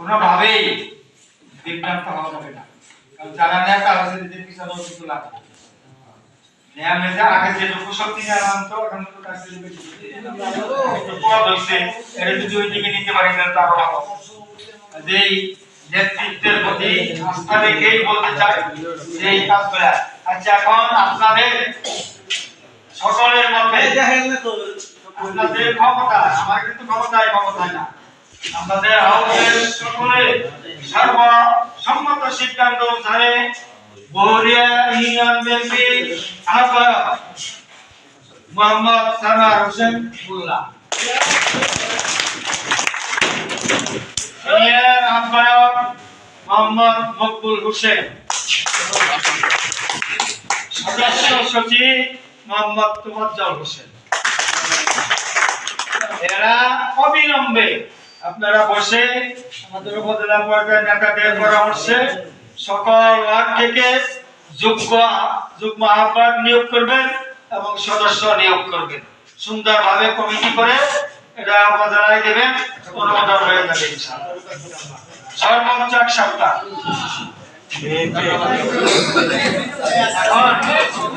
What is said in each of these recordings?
কোনোভাবেই বিভ্রান্ত হওয়া যাবে না। কারণ যারা নেতা আছে, তাদের পিছনে কিছু লাগবে যে নেতৃত্বের প্রতি বলতে চাই আচ্ছা এখন আপনাদের সকলের মধ্যে আপনাদের ক্ষমতা, আমার কিন্তু ক্ষমতায় ক্ষমতায় না। আমাদের হাউসের সকলে সর্বসম্মত সিদ্ধান্ত অনুসারে বহরিয়া ইউনিয়ন বিএনপি আহ্বায়ক মোহাম্মদ সানার হোসেন মোল্লা। সিনিয়র আহ্বায়ক মোহাম্মদ মকবুল হোসেন। সদস্য সচিব এরা অবিলম্বে আপনারা বসে আমাদের উপজেলা পর্যায়ের নেতাদের পরামর্শে সকল ওয়ার্ড থেকে যোগ্য যুগ্ম আহ্বায়ক নিয়োগ করবেন এবং সদস্য নিয়োগ করবেন। সুন্দরভাবে কমিটি করে এটা উপজেলায় দেবেন, অনুমোদন হয়ে যাবে সর্বোচ্চ এক সপ্তাহ।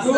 এখন